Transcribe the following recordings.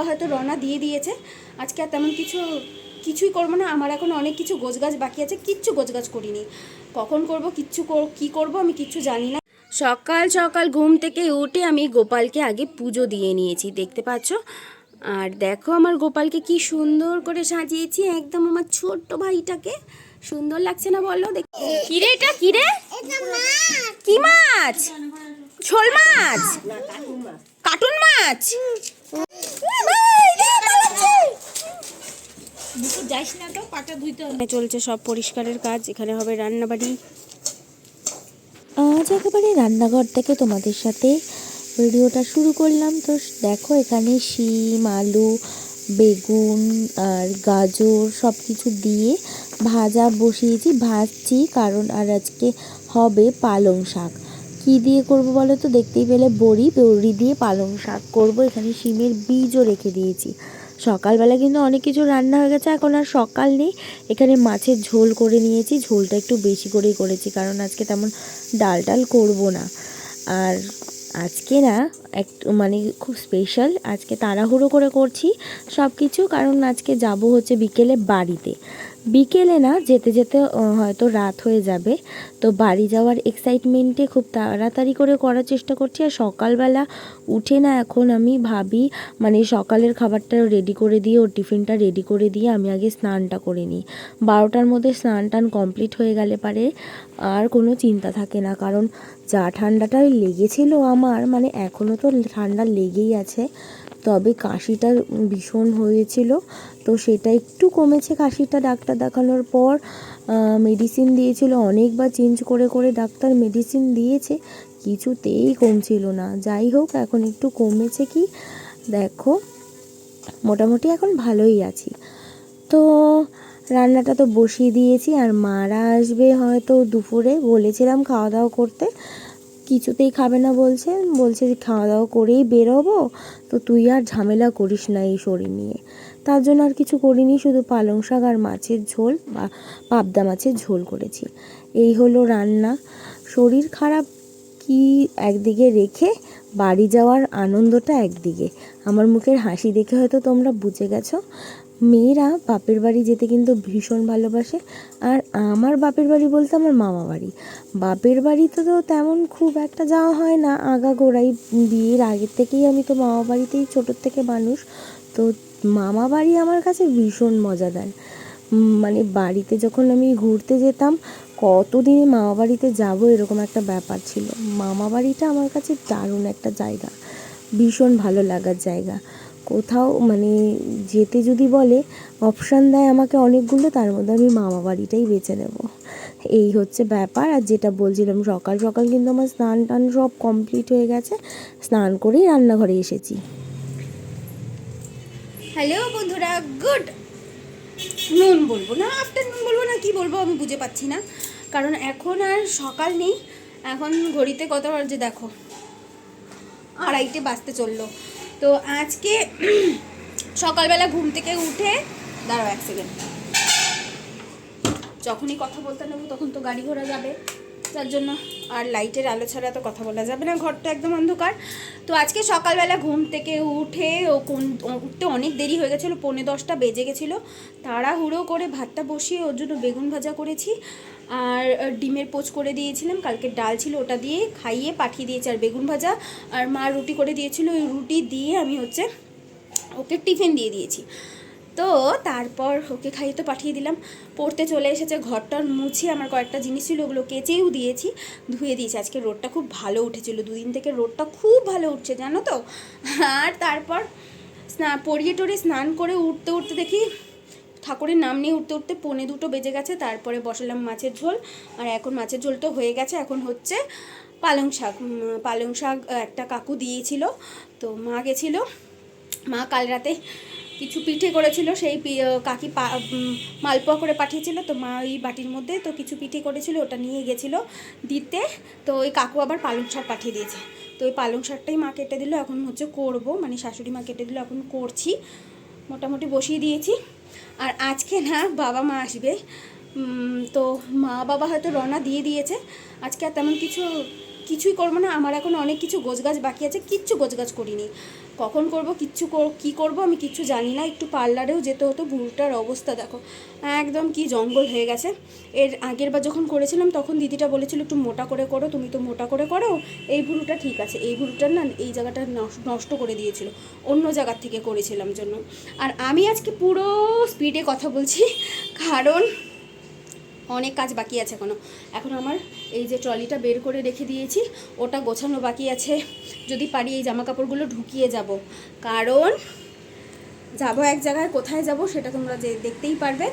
বাবা হয়তো রওনা দিয়ে দিয়েছে। আজকে আর তেমন কিছু কিছুই করব না। আমার এখন অনেক কিছু গোছগাছ বাকি আছে কিচ্ছু গোছগাছ করিনি। কখন করব কিচ্ছু কি করব আমি কিচ্ছু জানি না। সকাল সকাল ঘুম থেকে উঠে আমি গোপালকে আগে পুজো দিয়ে নিয়েছি দেখতে পাচ্ছ? আর দেখো আমার গোপালকে কি সুন্দর করে সাজিয়েছি একদম আমার ছোট্ট ভাইটাকে। সুন্দর লাগছে না বলো? দেখ কিরে এটা? কিরে? কি মাছ? ছোল মাছ? কার্টুন মাছ। যাইস না তো পাটা ধুইতে হবে। এখানে চলছে সব পরিষ্কারের কাজ এখানে হবে রান্নাবাড়ি। আজ একেবারে রান্নাঘর থেকে তোমাদের সাথে ভিডিওটা শুরু করলাম। তো দেখো এখানে শিম আলু বেগুন আর গাজর সব কিছু দিয়ে ভাজা বসিয়েছি ভাজছি কারণ আর আজকে হবে পালং শাক। কী দিয়ে করব বলো তো? দেখতেই পেলে বড়ি বড়ি দিয়ে পালং শাক করব। এখানে শিমের বীজও রেখে দিয়েছি। সকালবেলা কিন্তু অনেক কিছু রান্না হয়ে গেছে, এখন আর সকাল নেই। এখানে মাছের ঝোল করে নিয়েছি, ঝোলটা একটু বেশি করেই করেছি, কারণ আজকে তেমন ডাল টাল করব না। আর আজকে না, এক মানে খুব স্পেশাল আজকে তাড়াহুড়ো করে করছি সব কিছু কারণ আজকে যাব হচ্ছে বিকেলে বাড়িতে। বিকেলে না যেতে যেতে হয়তো রাত হয়ে যাবে। তো বাড়ি যাওয়ার এক্সাইটমেন্টে খুব তাড়াতাড়ি করে করার চেষ্টা করছি। আর সকালবেলা উঠে না এখন আমি ভাবি মানে সকালের খাবারটা রেডি করে দিয়ে, ওর টিফিনটা রেডি করে দিয়ে আমি আগে স্নানটা করে নিই। বারোটার মধ্যে স্নান টান কমপ্লিট হয়ে গেলে পারে, আর কোনো চিন্তা থাকে না। কারণ যা ঠান্ডাটা লেগেছিল আমার মানে এখনও তো ঠান্ডা লেগেই আছে। তবে কাশিটা ভীষণ হয়েছিল, তো সেটা একটু কমেছে কাশিটা ডাক্তার দেখানোর পর। মেডিসিন দিয়েছিল, অনেকবার চেঞ্জ করে করে ডাক্তার মেডিসিন দিয়েছে, কিছুতেই কমছিল না। যাই হোক, এখন একটু কমেছে কি? দেখো, মোটামুটি এখন ভালোই আছি। তো রান্নাটা তো বসিয়ে দিয়েছি আর মারা আসবে হয়তো দুপুরে। বলেছিলাম খাওয়া দাওয়া করতে। কিছুতেই খাবে না বলছে। বলছে যে খাওয়া দাওয়া করেই বেরোবো। তো তুই আর ঝামেলা করিস না এই শরীর নিয়ে। তার জন্য আর কিছু করিনি, শুধু পালং শাক আর মাছের ঝোল বা পাবদা মাছের ঝোল করেছি। এই হলো রান্না। শরীর খারাপ কি একদিকে রেখে বাড়ি যাওয়ার আনন্দটা একদিকে। আমার মুখের হাসি দেখে হয়তো তোমরা বুঝে গেছো। মেয়েরা বাপের বাড়ি যেতে কিন্তু ভীষণ ভালোবাসে। আর আমার বাপের বাড়ি বলতে আমার মামা বাড়ি। বাপের বাড়িতে তো তেমন খুব একটা যাওয়া হয় না। আগা গোড়াই বিয়ের আগের থেকেই আমি তো মামা বাড়িতেই ছোটোর থেকে মানুষ। তো মামা বাড়ি আমার কাছে ভীষণ মজাদার। মানে বাড়িতে যখন আমি ঘুরতে যেতাম, কতদিনে মামা বাড়িতে যাব এরকম একটা ব্যাপার ছিল। মামা বাড়িটা আমার কাছে দারুণ একটা জায়গা। ভীষণ ভালো লাগার জায়গা। কোথাও মানে যেতে যদি বলে অপশান দেয় আমাকে অনেকগুলো, তার মধ্যে আমি মামা বাড়িটাই বেছে নেব এই হচ্ছে ব্যাপার। আর যেটা বলছিলাম, সকাল সকাল কিন্তু আমার স্নান টান সব কমপ্লিট হয়ে গেছে। স্নান করেই রান্নাঘরে এসেছি। হ্যালো বন্ধুরা গুড নুন বলব না আফটারনুন বলব না, কি বলব আমি বুঝে পাচ্ছি না। কারণ এখন আর সকাল নেই, এখন ঘড়িতে কত বাজে দেখো? আড়াইটে বাজতে চলল। তো আজকে সকালবেলা ঘুম থেকে উঠে, দাঁড়াও এক সেকেন্ড যখনই কথা বলতে নেব তখন তো গাড়ি ঘোড়া যাবে তার জন্য আর লাইটের আলো ছাড়া তো কথা বলা যাবে না, ঘরটা একদম অন্ধকার। তো আজকে সকালবেলা ঘুম থেকে উঠে ও উঠতে অনেক দেরি হয়ে গেছিল, পৌনে দশটা বেজে গেছিল। তাড়াহুড়ো করে ভাতটা বসিয়ে ওর জন্য বেগুন ভাজা করেছি। আর ডিমের পোচ করে দিয়েছিলাম, কালকে ডাল ছিল ওটা দিয়ে খাইয়ে পাঠিয়ে দিয়েছি আর বেগুন ভাজা। আর মা রুটি করে দিয়েছিল, ওই রুটি দিয়ে আমি হচ্ছে ওকে টিফিন দিয়ে দিয়েছি। তো তারপর ওকে খাইয়ে তো পাঠিয়ে দিলাম। পড়তে চলে এসেছে, ঘরটার মুছে আমার কয়েকটা জিনিস ছিল, ওগুলো কেচেও দিয়েছি, ধুয়ে দিয়েছি। আজকে রোডটা খুব ভালো উঠেছিল, দুদিন থেকে রোদটা খুব ভালো উঠছে, জানো তো? আর তারপর স্নান পরিয়ে টরিয়ে স্নান করে উঠতে উঠতে দেখি ঠাকুরের নাম নিয়ে উঠতে উঠতে পনে দুটো বেজে গেছে, তারপরে বসালাম মাছের ঝোল। আর এখন মাছের ঝোল তো হয়ে গেছে, এখন হচ্ছে পালং শাক। পালং শাক একটা কাকু দিয়েছিল, তো মা গেছিল। মা কাল রাতে কিছু পিঠে করেছিল, সেই কাকি মালপোয়া করে পাঠিয়েছিল। তো মা ওই বাটির মধ্যে তো কিছু পিঠে করেছিল, ওটা নিয়ে গেছিল দিতে। তো ওই কাকু আবার পালং শাক পাঠিয়ে দিয়েছে। তো ওই পালং শাকটাই মা কেটে দিল, এখন হচ্ছে করব। মানে শাশুড়ি মা কেটে দিল, এখন করছি। মোটামুটি বসিয়ে দিয়েছি। আর আজকে না বাবা মা আসবে। তো মা বাবা হয়তো রওনা দিয়ে দিয়েছে। আজকে আর তেমন কিছু, কিছুই করব না। আমার এখন অনেক কিছু গোছগাছ বাকি আছে, কিচ্ছু গোছগাছ করিনি। কখন করব, কিচ্ছু কি করব আমি কিচ্ছু জানি না। একটু পার্লারেও যেতে হতো ভুরুটার অবস্থা দেখো। একদম কি জঙ্গল হয়ে গেছে। এর আগের বার যখন করেছিলাম, তখন দিদিটা বলেছিল, একটু মোটা করে করো, তুমি তো মোটা করে করো। এই ভুরুটা ঠিক আছে। এই ভুরুটার না, এই জায়গাটা নষ্ট করে দিয়েছিল। অন্য জায়গার থেকে করেছিলাম জন্য। আর আমি আজকে পুরো স্পিডে কথা বলছি। কারণ অনেক কাজ বাকি আছে এখনও এখন আমার এই যে ট্রলিটা বের করে রেখে দিয়েছি, ওটা গোছানো বাকি আছে। যদি পারি এই জামা কাপড়গুলো ঢুকিয়ে যাব। কারণ যাব এক জায়গায়, কোথায় যাব সেটা তোমরা যে দেখতেই পারবে।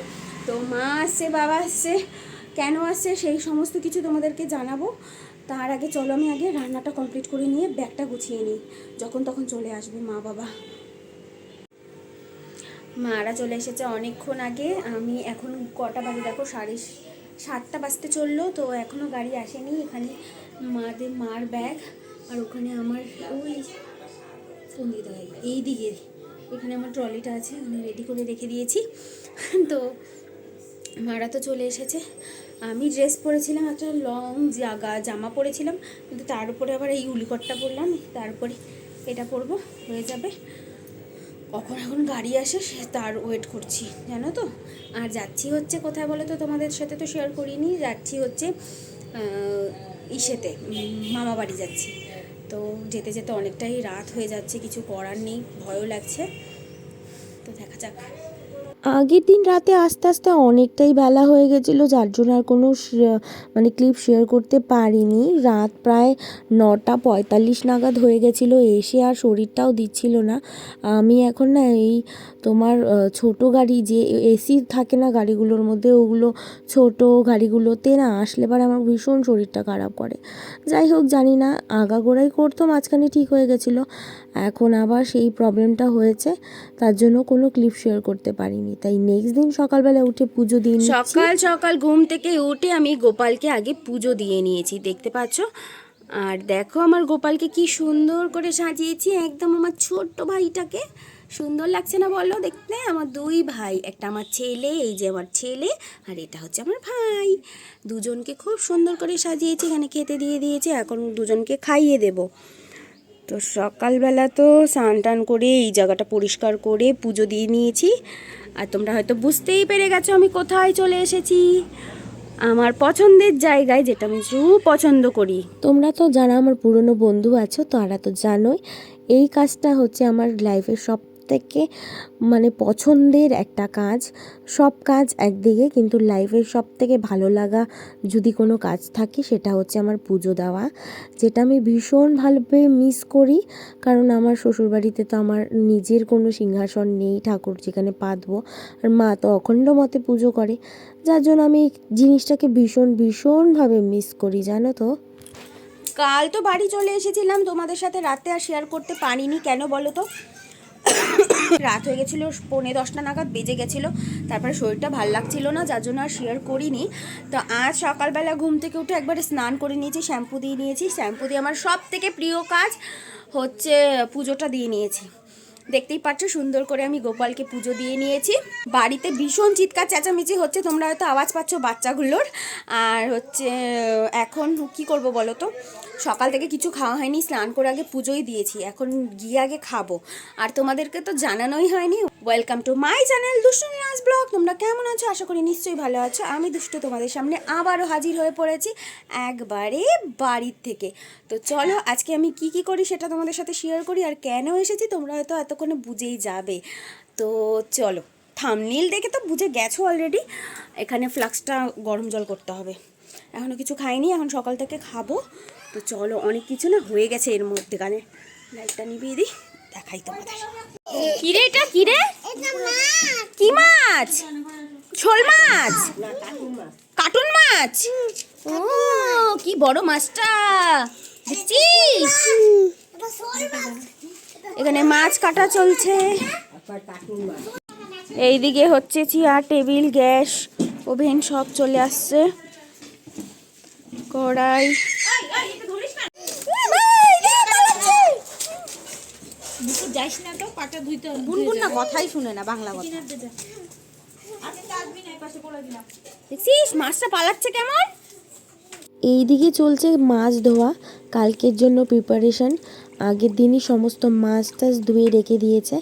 তো মা আসছে, বাবা আসছে, কেন আসছে সেই সমস্ত কিছু তোমাদেরকে জানাব। তার আগে চলো আমি আগে রান্নাটা কমপ্লিট করে নিয়ে ব্যাগটা গুছিয়ে নিই। যখন তখন চলে আসবে মা, বাবা। মারা চলে এসেছে অনেকক্ষণ আগে। আমি এখন কটা বাজে দেখো? সাড়ে সাতটা বাজতে চলল, তো এখনও গাড়ি আসেনি। এখানে মাদের মার ব্যাগ, আর ওখানে আমার ওই কোন দিকে এই দিকে এখানে আমার ট্রলিটা আছে, আমি রেডি করে রেখে দিয়েছি। তো মারা তো চলে এসেছে। আমি ড্রেস পরেছিলাম, একটা লং জাগা, জামা পরেছিলাম, কিন্তু তার উপরে আবার এই উলিকটটা পরলাম, তারপরে এটা পরবো, হয়ে যাবে। কখন এখন গাড়ি আসে, সে তার ওয়েট করছি, জানো তো? আর যাচ্ছি হচ্ছে কোথায় বলো তো? তোমাদের সাথে তো শেয়ার করিনি, যাচ্ছি হচ্ছে ইসেতে মামা বাড়ি যাচ্ছি। তো যেতে যেতে অনেকটাই রাত হয়ে যাচ্ছে, কিছু করার নেই, ভয়ও লাগছে। তো দেখা যাক। আগের দিন রাতে আস্তে আস্তে অনেকটাই বেলা হয়ে গেছিল, যার জন্য আর কোনো মানে ক্লিপ শেয়ার করতে পারিনি। রাত প্রায় নটা পঁয়তাল্লিশ নাগাদ হয়ে গেছিল, এসে আর শরীরটাও দিচ্ছিল না। আমি এখন না এই তোমার ছোট গাড়ি যে এসি থাকে না গাড়িগুলোর মধ্যে, ওগুলো ছোট গাড়িগুলোতে না আসলে পরে আমার ভীষণ শরীরটা খারাপ করে। যাই হোক, জানি না, আগাগোড়াই করতো, মাঝখানে ঠিক হয়ে গেছিল। এখন আবার সেই প্রবলেমটা হয়েছে, তার জন্য কোনো ক্লিপ শেয়ার করতে পারিনি। তাই নেক্সট দিন সকালবেলা উঠে পুজো দিয়ে সকাল সকাল ঘুম থেকে উঠে আমি গোপালকে আগে পুজো দিয়ে নিয়েছি, দেখতে পাচ্ছ? আর দেখো আমার গোপালকে কি সুন্দর করে সাজিয়েছি, একদম আমার ছোট্ট ভাইটাকে। সুন্দর লাগছে না বলো? দেখতে আমার দুই ভাই, একটা আমার ছেলে, এই যে আমার ছেলে, আর এটা হচ্ছে আমার ভাই। দুজনকে খুব সুন্দর করে সাজিয়েছি, এখানে খেতে দিয়ে দিয়েছে, এখন দুজনকে খাইয়ে দেবো। তো সকালবেলা তো স্নান টান করে এই জায়গাটা পরিষ্কার করে পুজো দিয়ে নিয়েছি। আর তোমরা হয়তো বুঝতেই পেরে গেছো আমি কোথায় চলে এসেছি। আমার পছন্দের জায়গায় যেটা আমি খুব পছন্দ করি। তোমরা তো যারা আমার পুরনো বন্ধু আছো, তারা তো জানোই, এই কাজটা হচ্ছে আমার লাইফের সব থেকে মানে পছন্দের একটা কাজ। সব কাজ একদিকে, কিন্তু লাইফের সব থেকে ভালো লাগা যদি কোনো কাজ থাকে, সেটা হচ্ছে আমার পুজো দেওয়া। যেটা আমি ভীষণ ভালোভাবে মিস করি, কারণ আমার শ্বশুরবাড়িতে তো আমার নিজের কোনো সিংহাসন নেই, ঠাকুর যেখানে পাতবো আর মা তো অখণ্ড মতে পুজো করে। যার জন্য আমি জিনিসটাকে ভীষণ, ভীষণভাবে মিস করি, জানো তো? কাল তো বাড়ি চলে এসেছিলাম। তোমাদের সাথে রাতে আর শেয়ার করতে পারিনি। কেন বলো তো? রাত হয়ে গেছিল, পৌনে দশটা নাগাদ বেজে গেছিল। তারপরে শরীরটা ভালো লাগছিল না, যার জন্য আর শেয়ার করিনি। তো আজ সকালবেলা ঘুম থেকে উঠে একবারে স্নান করে নিয়েছি, শ্যাম্পু দিয়ে নিয়েছি। শ্যাম্পু দিয়ে আমার সব থেকে প্রিয় কাজ হচ্ছে পুজোটা দিয়ে নিয়েছি। দেখতেই পাচ্ছ, সুন্দর করে আমি গোপালকে পুজো দিয়ে নিয়েছি। বাড়িতে ভীষণ চিৎকার, চেঁচামেচি হচ্ছে, তোমরা হয়তো আওয়াজ পাচ্ছ বাচ্চাগুলোর। আর হচ্ছে, এখন কি করব বলো তো? সকাল থেকে কিছু খাওয়া হয়নি, স্নান করে আগে পুজোই দিয়েছি, এখন গিয়ে আগে খাব। আর তোমাদেরকে তো জানানোই হয়নি। ওয়েলকাম টু মাই চ্যানেল দুষ্টু নিরাজ ব্লগ। তোমরা কেমন আছো? আশা করি নিশ্চয়ই ভালো আছো। আমি দুষ্টু তোমাদের সামনে আবারও হাজির হয়ে পড়েছি একবারে বাড়ির থেকে। তো চলো, আজকে আমি কি কি করি সেটা তোমাদের সাথে শেয়ার করি আর কেন এসেছি তোমরা হয়তো এতক্ষণে বুঝেই যাবে। তো চলো থামনিল দেখে তো বুঝে গেছো অলরেডি এখানে ফ্লাক্সটা গরম জল করতে হবে। এখনও কিছু খাইনি, এখন সকাল থেকে খাব। তো চলো, অনেক কিছু না হয়ে গেছে এর মধ্যেখানে। লাইটটা নিভিয়ে দিই। দেখাই তোমাদের কিরে এটা? কিরে? কি মাছ? শোল মাছ? কার্টুন মাছ? ও কি বড় মাছটা। দেখছিস এখানে মাছ কাটা চলছে। এইদিকে হচ্ছে চেয়ার টেবিল গ্যাস ওভেন সব চলে আসছে। কড়াই দুটো যাইস না তো পাটা ধুইতে হবে। গুনগুন না কথাই শুনে না বাংলা কথা। দেখছিস মাছটা পালাচ্ছে কেমন? এই দিকে চলছে মাছ ধোয়া কালকের জন্য প্রিপারেশন আগের দিনই সমস্ত মাছ টাছ ধুয়ে রেখে দিয়েছে।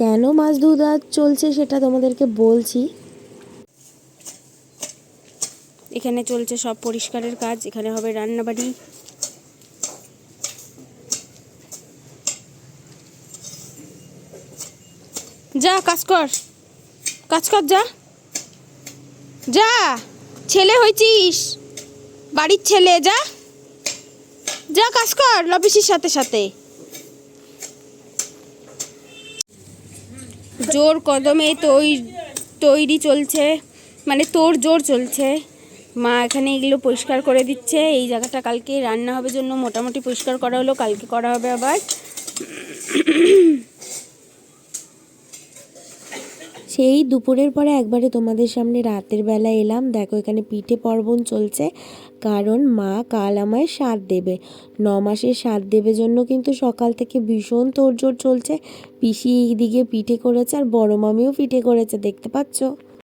কেন মাছ ধোয়া চলছে সেটা তোমাদেরকে বলছি। এখানে চলছে সব পরিষ্কারের কাজ এখানে হবে রান্নাবাড়ি। যা, কাজ কর। কাজ কর, যা। যা, ছেলে হয়েছিস। বাড়ির ছেলে, যা। যা, কাজ কর লবিসির সাথে সাথে। জোর কদমে তৈরি চলছে। মানে তোর জোর চলছে। মা এখানে এগুলো পরিষ্কার করে দিচ্ছে। এই জায়গাটা কালকে রান্না হবে জন্য মোটামুটি পরিষ্কার করা হলো, কালকে করা হবে আবার। সেই দুপুরের পরে একবারে তোমাদের সামনে রাতের বেলা এলাম। দেখো, এখানে পিঠে পর্বণ চলছে। কারণ মা কাল আমায় সাত দেবে। ন মাসের সাত দেবে জন্য কিন্তু সকাল থেকে ভীষণ তোড়জোড় চলছে। পিসি এইদিকে পিঠে করেছে আর বড় মামিও পিঠে করেছে, দেখতে পাচ্ছ?